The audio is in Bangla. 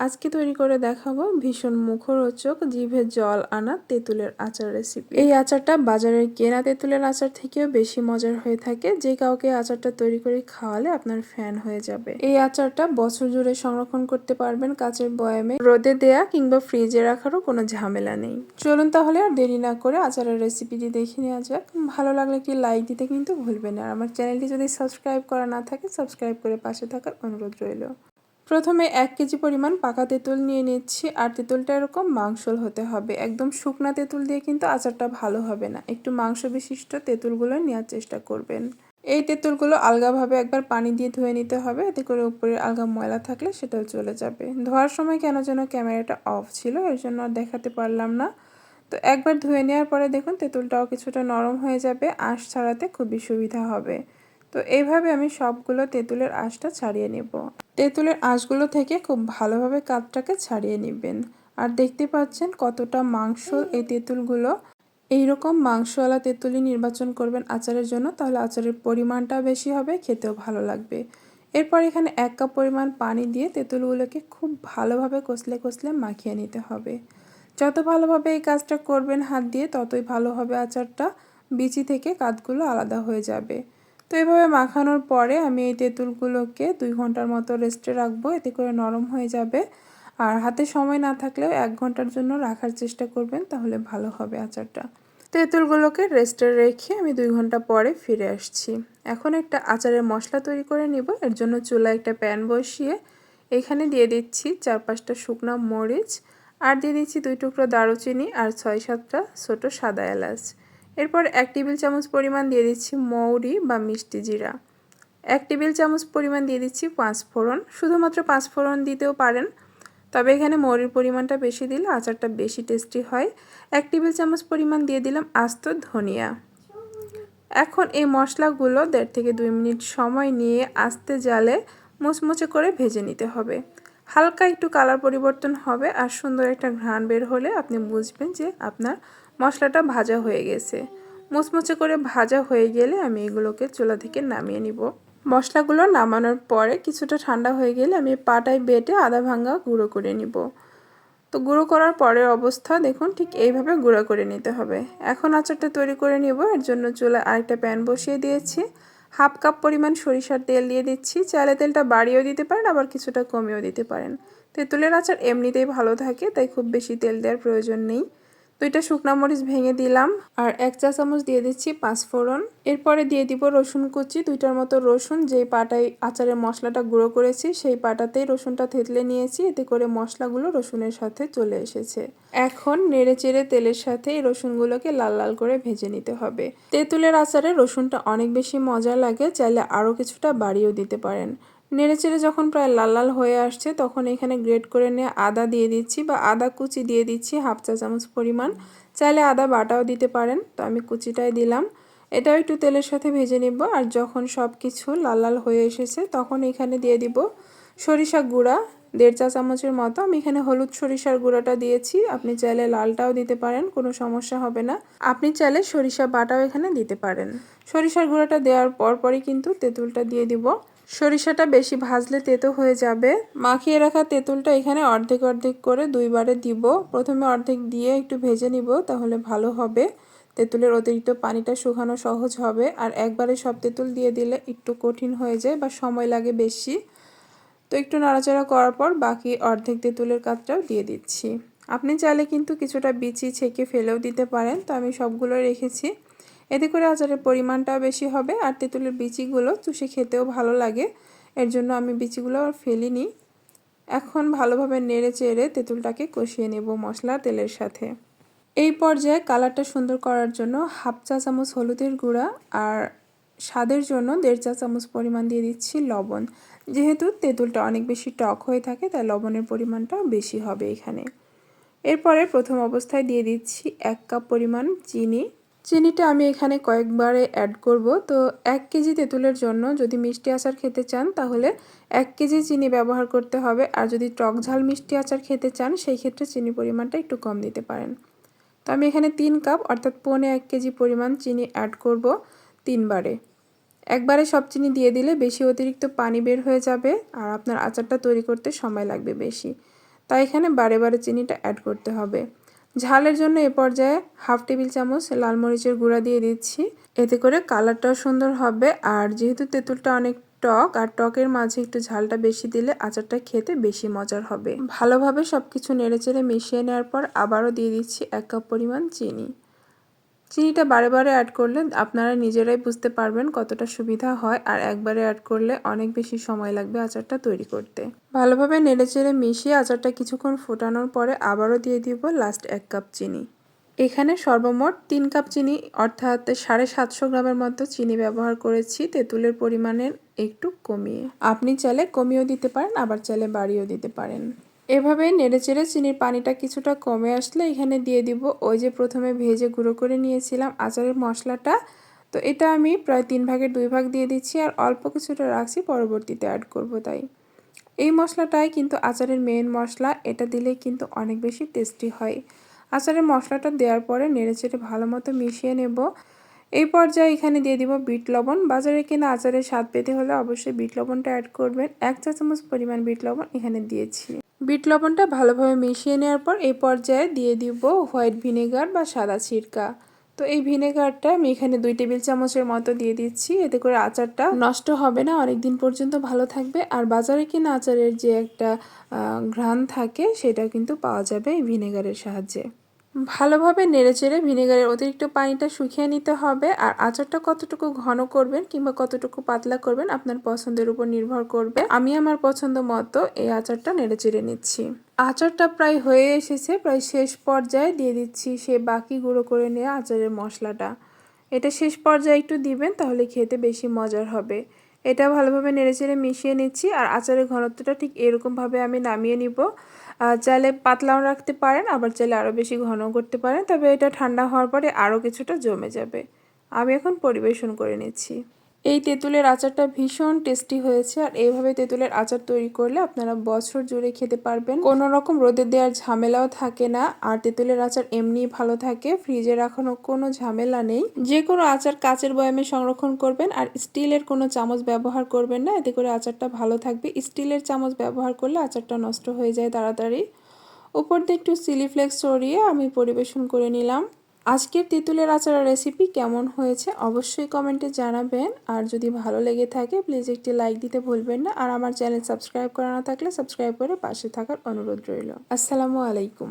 আজকে তৈরি করে দেখাবো ভীষণ মুখরোচক জিভে জল আনা তেঁতুলের আচার রেসিপি এই আচারটা বাজারের কেনা তেঁতুলের আচার থেকেও বেশি মজার হয়ে থাকে। যে কাউকে আচারটা তৈরি করে খাওয়ালে আপনার ফ্যান হয়ে যাবে। এই আচারটা বছর জুড়ে সংরক্ষণ করতে পারবেন কাচের বয়ামে, রোদে দেয়া কিংবা ফ্রিজে রাখারও কোনো ঝামেলা নেই। চলুন তাহলে আর দেরি না করে আচারের রেসিপিটি দেখে নেওয়া যাক। ভালো লাগলে একটি লাইক দিতে কিন্তু ভুলবেন না। আর আমার চ্যানেলটি যদি সাবস্ক্রাইব করা না থাকে সাবস্ক্রাইব করে পাশে থাকার অনুরোধ রইল। প্রথমে এক কেজি পরিমাণ পাকা তেঁতুল নিয়ে নিচ্ছি। আর তেঁতুলটা এরকম মাংসল হতে হবে। একদম শুকনা তেঁতুল দিয়ে কিন্তু আচারটা ভালো হবে না। একটু মাংস বিশিষ্ট তেঁতুলগুলো নেওয়ার চেষ্টা করবেন। এই তেঁতুলগুলো আলগাভাবে একবার পানি দিয়ে ধুয়ে নিতে হবে। এতে করে উপরে আলগা ময়লা থাকলে সেটাও চলে যাবে। ধোয়ার সময় কেন যেন ক্যামেরাটা অফ ছিল, এর জন্য দেখাতে পারলাম না। তো একবার ধুয়ে নেওয়ার পরে দেখুন, তেঁতুলটাও কিছুটা নরম হয়ে যাবে। আঁশ ছাড়াতে খুবই সুবিধা হবে। তো এইভাবে আমি সবগুলো তেঁতুলের আঁশটা ছাড়িয়ে নেব। তেঁতুলের আঁশগুলো থেকে খুব ভালোভাবে কাঠটাকে ছাড়িয়ে নেবেন। আর দেখতে পাচ্ছেন কতটা মাংস এই তেঁতুলগুলো। এইরকম মাংসওয়ালা তেঁতুলি নির্বাচন করবেন আচারের জন্য, তাহলে আচারের পরিমাণটা বেশি হবে, খেতেও ভালো লাগবে। এরপর এখানে এক কাপ পরিমাণ পানি দিয়ে তেঁতুলগুলোকে খুব ভালোভাবে কষলে কষলে মাখিয়ে নিতে হবে। যত ভালোভাবে এই কাজটা করবেন হাত দিয়ে, ততই ভালো হবে আচারটা। বিচি থেকে কাতগুলো আলাদা হয়ে যাবে। তো এভাবে মাখানোর পরে আমি এই তেঁতুলগুলোকে দুই ঘণ্টার মতো রেস্টে রাখব, এতে করে নরম হয়ে যাবে। আর হাতে সময় না থাকলেও এক ঘণ্টার জন্য রাখার চেষ্টা করবেন, তাহলে ভালো হবে আচারটা। তেঁতুলগুলোকে রেস্টে রেখে আমি দুই ঘণ্টা পরে ফিরে আসছি। এখন একটা আচারের মশলা তৈরি করে নিব। এর জন্য চুলা একটা প্যান বসিয়ে এখানে দিয়ে দিচ্ছি চার পাঁচটা শুকনো মরিচ, আর দিয়ে দিচ্ছি দুই টুকরো দারুচিনি আর ছয় সাতটা ছোটো সাদা এলাচ। এরপর এক টেবিল চামচ পরিমাণ দিয়ে দিচ্ছি মৌরি বা মিষ্টি জিরা। এক টেবিল চামচ পরিমাণ দিয়ে দিচ্ছি পাঁচ ফোড়ন শুধুমাত্র পাঁচ ফোড়ন দিতেও পারেন, তবে এখানে মৌরির পরিমাণটা বেশি দিলে আচারটা বেশি টেস্টি হয়। এক টেবিল চামচ পরিমাণ দিয়ে দিলাম আস্ত ধনিয়া। এখন এই মশলাগুলো দেড় থেকে দুই মিনিট সময় নিয়ে আস্তে জালে মুচমুচে করে ভেজে নিতে হবে। হালকা একটু কালার পরিবর্তন হবে আর সুন্দর একটা ঘ্রাণ বের হলে আপনি বুঝবেন যে আপনার মশলাটা ভাজা হয়ে গেছে। মুচমুচে করে ভাজা হয়ে গেলে আমি এগুলোকে চুলা থেকে নামিয়ে নিব। মশলাগুলো নামানোর পরে কিছুটা ঠান্ডা হয়ে গেলে আমি পাটায় বেটে আদা ভাঙ্গা গুঁড়ো করে নিব। তো গুঁড়ো করার পরের অবস্থা দেখুন, ঠিক এইভাবে গুঁড়ো করে নিতে হবে। এখন আচারটা তৈরি করে নিব। এর জন্য চুলায় আরেকটা প্যান বসিয়ে দিয়েছি। হাফ কাপ পরিমাণ সরিষার তেল দিয়ে দিচ্ছি। চালে তেলটা বাড়িয়েও দিতে পারেন, আবার কিছুটা কমিয়েও দিতে পারেন। তেঁতুলের আচার এমনিতেই ভালো থাকে, তাই খুব বেশি তেল দেওয়ার প্রয়োজন নেই। দুইটা শুকনা মরিচ ভেঙে দিলাম আর এক চা চামচ দিয়ে দিচ্ছি পাঁচফোড়ন। এরপরে দিয়ে দিব রসুন কুচি, দুইটার মতো রসুন, যেই পাটায় আচারের মশলাটা গুঁড়ো করেছি সেই পাটাতেই রসুনটা থেতলে নিয়েছি, এতে করে মশলাগুলো রসুনের সাথে চলে এসেছে। এখন নেড়ে চেড়ে তেলের সাথে এই রসুনগুলোকে লাল লাল করে ভেজে নিতে হবে। তেঁতুলের আচারে রসুনটা অনেক বেশি মজা লাগে, চাইলে আরও কিছুটা বাড়িয়েও দিতে পারেন। নেড়েচেড়ে যখন প্রায় লাল লাল হয়ে আসছে, তখন এখানে গ্রেট করে নিয়ে আদা দিয়ে দিচ্ছি বা আদা কুচি দিয়ে দিচ্ছি হাফ চা চামচ পরিমাণ। চাইলে আদা বাটাও দিতে পারেন, তো আমি কুচিটাই দিলাম। এটাও একটু তেলের সাথে ভেজে নিব আর যখন সব কিছু লাল লাল হয়ে এসেছে, তখন এখানে দিয়ে দিব সরিষা গুঁড়া। দেড় চা চামচের মতো আমি এখানে হলুদ সরিষার গুঁড়াটা দিয়েছি, আপনি চাইলে লালটাও দিতে পারেন, কোনো সমস্যা হবে না। আপনি চাইলে সরিষা বাটাও এখানে দিতে পারেন। সরিষার গুঁড়াটা দেওয়ার পরপরই কিন্তু তেঁতুলটা দিয়ে দিব। সরিষাটা বেশি ভাজলে তেতো হয়ে যাবে। মাখিয়ে রাখা তেঁতুলটা এখানে অর্ধেক অর্ধেক করে দুইবারে দিব। প্রথমে অর্ধেক দিয়ে একটু ভেজে নিব, তাহলে ভালো হবে। তেঁতুলের অতিরিক্ত পানিটা শুকানো সহজ হবে। আর একবারে সব তেঁতুল দিয়ে দিলে একটু কঠিন হয়ে যায় বা সময় লাগে বেশি। তো একটু নাড়াচাড়া করার পর বাকি অর্ধেক তেঁতুলের কাজটাও দিয়ে দিচ্ছি। আপনি চাইলে কিন্তু কিছুটা বিচি ছেঁকে ফেলেও দিতে পারেন। তো আমি সবগুলো রেখেছি। এতে করে আচারের পরিমাণটাও বেশি হবে আর তেঁতুলের বিচিগুলো চুষে খেতেও ভালো লাগে। এর জন্য আমি বিচিগুলো আর ফেলিনি। এখন ভালোভাবে নেড়ে চেড়ে তেঁতুলটাকে কষিয়ে নেব মশলা তেলের সাথে। এই পর্যায়ে কালারটা সুন্দর করার জন্য হাফ চা চামচ হলুদের গুঁড়া আর স্বাদের জন্য দেড় চা চামচ পরিমাণ দিয়ে দিচ্ছি লবণ। যেহেতু তেঁতুলটা অনেক বেশি টক হয়ে থাকে, তাই লবণের পরিমাণটাও বেশি হবে এখানে। এরপরে প্রথম অবস্থায় দিয়ে দিচ্ছি এক কাপ পরিমাণ চিনি। চিনিটা আমি এখানে কয়েকবারে অ্যাড করব। তো এক কেজি তেঁতুলের জন্য যদি মিষ্টি আচার খেতে চান, তাহলে এক কেজি চিনি ব্যবহার করতে হবে। আর যদি টক ঝাল মিষ্টি আচার খেতে চান, সেই ক্ষেত্রে চিনি পরিমাণটা একটু কম দিতে পারেন। তো আমি এখানে তিন কাপ, অর্থাৎ পৌনে এক কেজি পরিমাণ চিনি অ্যাড করব তিনবারে। একবারে সব চিনি দিয়ে দিলে বেশি অতিরিক্ত পানি বের হয়ে যাবে, আর আপনার আচারটা তৈরি করতে সময় লাগবে বেশি। তাই এখানে বারে বারে চিনিটা অ্যাড করতে হবে। ঝালের জন্য এ পর্যায়ে হাফ টেবিল চামচ লাল মরিচের গুঁড়া দিয়ে দিচ্ছি। এতে করে কালারটাও সুন্দর হবে। আর যেহেতু তেঁতুলটা অনেক টক, আর টকের মাঝে একটু ঝালটা বেশি দিলে আচারটা খেতে বেশি মজার হবে। ভালোভাবে সব কিছু নেড়েচেড়ে মিশিয়ে নেওয়ার পর আবারও দিয়ে দিচ্ছি এক কাপ পরিমাণ চিনি। চিনিটা বারে বারে অ্যাড করলে আপনারা নিজেরাই বুঝতে পারবেন কতটা সুবিধা হয় আর একবারে অ্যাড করলে অনেক বেশি সময় লাগবে আচারটা তৈরি করতে। ভালোভাবে নেড়েচেড়ে মিশিয়ে আচারটা কিছুক্ষণ ফোটানোর পরে আবারও দিয়ে দিব লাস্ট এক কাপ চিনি। এখানে সর্বমোট তিন কাপ চিনি অর্থাৎ সাড়ে সাতশো গ্রামের মতো চিনি ব্যবহার করেছি, তেঁতুলের পরিমাণের একটু কমিয়ে। আপনি চাইলে কমিয়েও দিতে পারেন, আবার চাইলে বাড়িয়েও দিতে পারেন। এভাবে নেড়েচেড়ে চিনির পানিটা কিছুটা কমে আসলে এখানে দিয়ে দিব। ওই যে প্রথমে ভেজে গুঁড়ো করে নিয়েছিলাম আচারের মশলাটা। তো এটা আমি প্রায় তিন ভাগের দুই ভাগ দিয়ে দিচ্ছি আর অল্প কিছুটা রাখছি, পরবর্তীতে অ্যাড করব তাই। এই মশলাটাই কিন্তু আচারের মেন মশলা, এটা দিলে কিন্তু অনেক বেশি টেস্টি হয়। আচারের মশলাটা দেওয়ার পরে নেড়েচেড়ে ভালো মতো মিশিয়ে নেব। এই পর্যায়ে এখানে দিয়ে দিব বিট লবণ। বাজারে কিনা আচারের স্বাদ পেতে হলে অবশ্যই বিট লবণটা অ্যাড করবেন। এক চা চামচ পরিমাণ বিট লবণ এখানে দিয়েছি। বিট লবণটা ভালোভাবে মিশিয়ে নেওয়ার পর এই পর্যায়ে দিয়ে দিব হোয়াইট ভিনেগার বা সাদা সিরকা তো এই ভিনেগারটা আমি এখানে দুই টেবিল চামচের মতো দিয়ে দিচ্ছি। এতে করে আচারটা নষ্ট হবে না অনেক দিন পর্যন্ত ভালো থাকবে। আর বাজারে কিনা আচারের যে একটা ঘ্রাণ থাকে, সেটা কিন্তু পাওয়া যাবে এই ভিনেগারের সাহায্যে। ভালোভাবে নেড়েচেড়ে ভিনেগারের অতিরিক্ত পানিটা শুকিয়ে নিতে হবে আর আচারটা কতটুকু ঘন করবেন কিংবা কতটুকু পাতলা করবেন আপনার পছন্দের উপর নির্ভর করবে। আমি আমার পছন্দ মতো এই আচারটা নেড়েচেড়ে নিচ্ছি। আচারটা প্রায় হয়ে এসেছে, প্রায় শেষ পর্যায়ে দিয়ে দিচ্ছি সে বাকি গুঁড়ো করে নেওয়া আচারের মশলাটা। এটা শেষ পর্যায়ে একটু দিবেন, তাহলে খেতে বেশি মজার হবে। এটা ভালোভাবে নেড়েচেড়ে মিশিয়ে নিচ্ছি আর আচারের ঘনত্বটা ঠিক এরকমভাবে আমি নামিয়ে নিব। চাইলে পাতলাও রাখতে পারেন, আবার চাইলে আরও বেশি ঘন করতে পারেন। তবে এটা ঠান্ডা হওয়ার পরে আরও কিছুটা জমে যাবে। আমি এখন পরিবেশন করে নিচ্ছি। এই তেঁতুলের আচারটা ভীষণ টেস্টি হয়েছে আর এইভাবে তেঁতুলের আচার তৈরি করলে আপনারা বছর জুড়ে খেতে পারবেন। কোনো রকম রোদে দেওয়ার ঝামেলাও থাকে না আর তেঁতুলের আচার এমনিই ভালো থাকে। ফ্রিজে রাখানো কোনো ঝামেলা নেই। যে কোনো আচার কাচের বয়ামে সংরক্ষণ করবেন আর স্টিলের কোনো চামচ ব্যবহার করবেন না। এতে করে আচারটা ভালো থাকবে। স্টিলের চামচ ব্যবহার করলে আচারটা নষ্ট হয়ে যায় তাড়াতাড়ি। উপর দিয়ে একটু সিলি ফ্লেক্স আমি পরিবেশন করে নিলাম। আজকের তেঁতুলের আচারের রেসিপি কেমন হয়েছে অবশ্যই কমেন্টে জানাবেন। আর যদি ভালো লেগে থাকে প্লিজ একটি লাইক দিতে ভুলবেন না। আর আমার চ্যানেল সাবস্ক্রাইব করা না থাকলে সাবস্ক্রাইব করে পাশে থাকার অনুরোধ রইল। আসসালামু আলাইকুম।